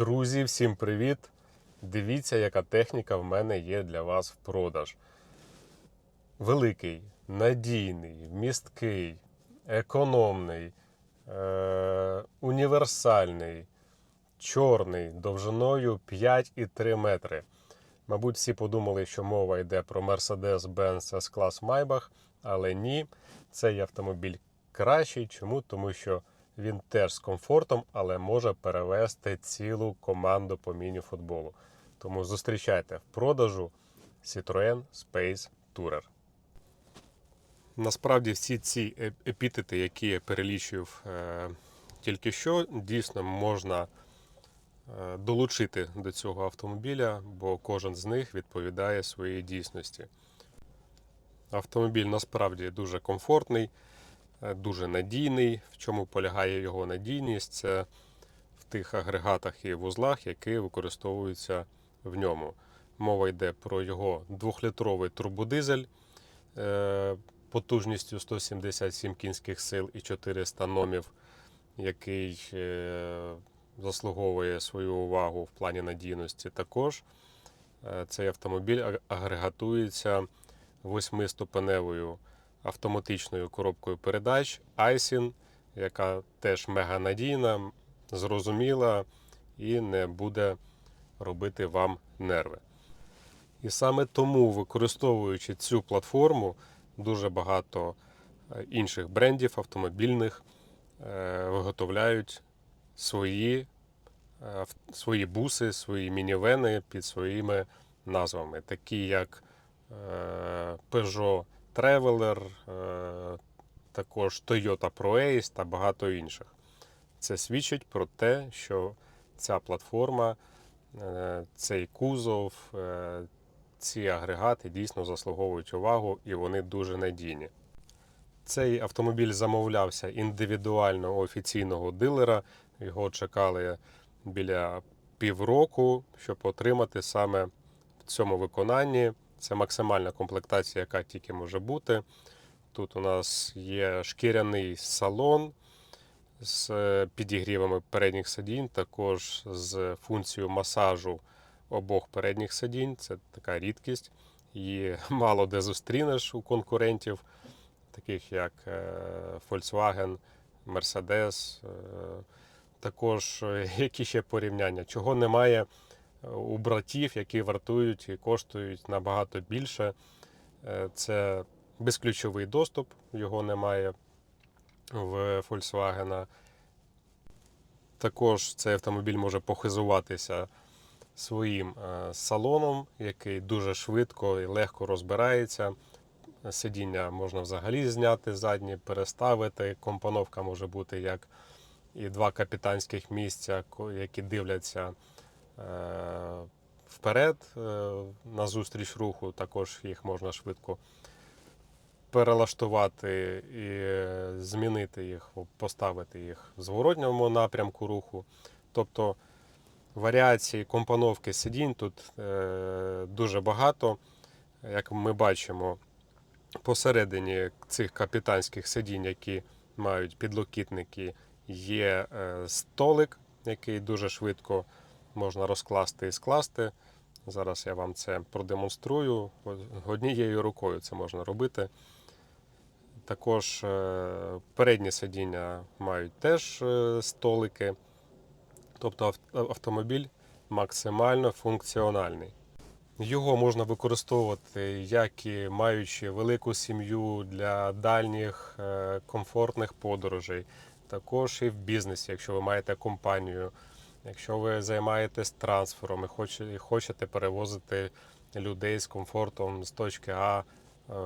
Друзі, всім привіт! Дивіться, яка техніка в мене є для вас в продаж. Великий, надійний, місткий, економний, е- універсальний, чорний, довжиною 5,3 метри. Мабуть, всі подумали, що мова йде про Mercedes-Benz S-Class Maybach, але ні, цей автомобіль кращий. Чому? Тому що він теж з комфортом, але може перевести цілу команду по міні-футболу. Тому зустрічайте в продажу Citroën Space Tourer. Насправді всі ці епітети, які я перелічив е- тільки що, дійсно можна е, долучити до цього автомобіля, бо кожен з них відповідає своїй дійсності. Автомобіль насправді дуже комфортний, дуже надійний. В чому полягає його надійність? Це в тих агрегатах і вузлах, які використовуються в ньому. Мова йде про його 2-літровий турбодизель е, потужністю 177 кінських сил і 400 номів, який е, заслуговує свою увагу в плані надійності. Також е, цей автомобіль аг- агрегатується восьмиступеневою автоматичною коробкою передач Айсін, яка теж мега надійна, зрозуміла і не буде робити вам нерви. І саме тому, використовуючи цю платформу, дуже багато е, інших брендів автомобільних е, виготовляють свої, е, свої буси, свої мінівени під своїми назвами, такі як Peugeot Traveler, е, також Toyota ProAce та багато інших. Це свідчить про те, що ця платформа, е, цей кузов, е, ці агрегати дійсно заслуговують увагу і вони дуже надійні. Цей автомобіль замовлявся індивідуально у офіційного дилера. Його чекали біля півроку, щоб отримати саме в цьому виконанні. Це максимальна комплектація, яка тільки може бути. Тут у нас є шкіряний салон з е, підігрівами передніх сидінь, також з функцією масажу обох передніх сидінь. Це така рідкість. Її мало де зустрінеш у конкурентів, таких як е, Volkswagen, Mercedes. е, Також які ще порівняння, чого немає у братів, які вартують і коштують набагато більше. Е, Це безключовий доступ, його немає в Volkswagen. Також цей автомобіль може похизуватися своїм е, салоном, який дуже швидко і легко розбирається. Сидіння можна взагалі зняти задні, переставити. Компоновка може бути як і два капітанських місця, які дивляться вперед е, на зустріч руху. Також їх можна швидко перелаштувати і е, змінити їх, поставити їх в зворотньому напрямку руху. Тобто варіацій компоновки сидінь тут е, дуже багато. Як ми бачимо, посередині цих капітанських сидінь, які мають підлокітники, є е, столик, який дуже швидко можна розкласти і скласти. Зараз я вам це продемонструю. Однією рукою це можна робити. Також е, передні сидіння мають теж е, столики. Тобто автомобіль максимально функціональний. Його можна використовувати як і маючи велику сім'ю для дальніх е, комфортних подорожей, також і в бізнесі, якщо ви маєте компанію, якщо ви займаєтесь трансфером і хоче- і хочете перевозити людей з комфортом з точки А е,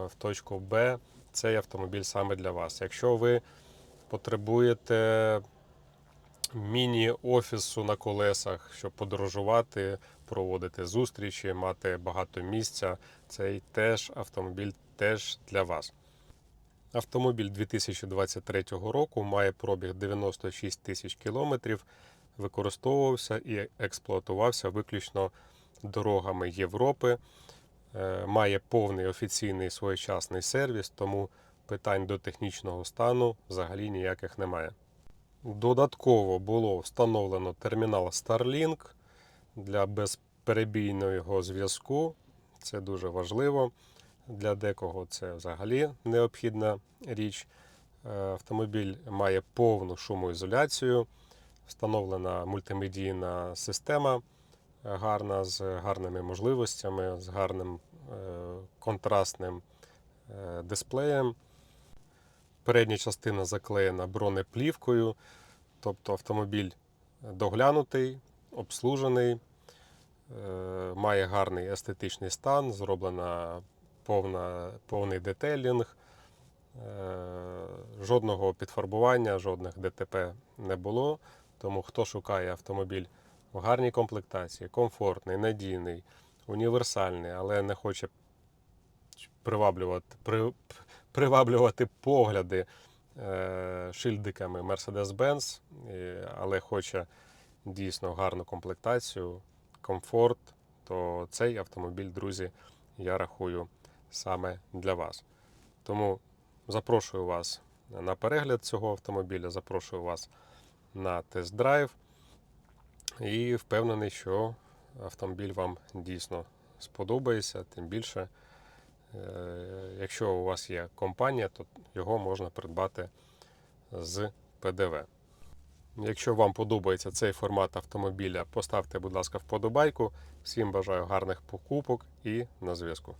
в точку Б, цей автомобіль саме для вас. Якщо ви потребуєте міні-офісу на колесах, щоб подорожувати, проводити зустрічі, мати багато місця. Цей теж автомобіль теж для вас. Автомобіль 2023 року має пробіг 96 тисяч кілометрів, використовувався і експлуатувався виключно дорогами Європи. Е, Має повний офіційний своєчасний сервіс, тому питань до технічного стану взагалі ніяких немає. Додатково було встановлено термінал Starlink для безперебійного зв'язку. Це дуже важливо. Для декого це взагалі необхідна річ. Е, Автомобіль має повну шумоізоляцію, встановлена мультимедійна система е, гарна з гарними можливостями, з гарним е, контрастним е, дисплеєм. Передня частина заклеєна бронеплівкою, тобто автомобіль доглянутий, обслужений, має гарний естетичний стан, зроблена повна, повний детейлінг, е, жодного підфарбування, жодних ДТП не було. Тому хто шукає автомобіль в гарній комплектації, комфортний, надійний, універсальний, але не хоче приваблювати, при, приваблювати погляди е, шильдиками Mercedes-Benz, але хоче дійсно гарну комплектацію, комфорт, то цей автомобіль, друзі, я рахую саме для вас. Тому запрошую вас на перегляд цього автомобіля, запрошую вас на тест-драйв і впевнений, що автомобіль вам дійсно сподобається, тим більше. Е, Якщо у вас є компанія, то його можна придбати з ПДВ. Якщо вам подобається цей формат автомобіля, поставте, будь ласка, вподобайку. Всім бажаю гарних покупок і на зв'язку.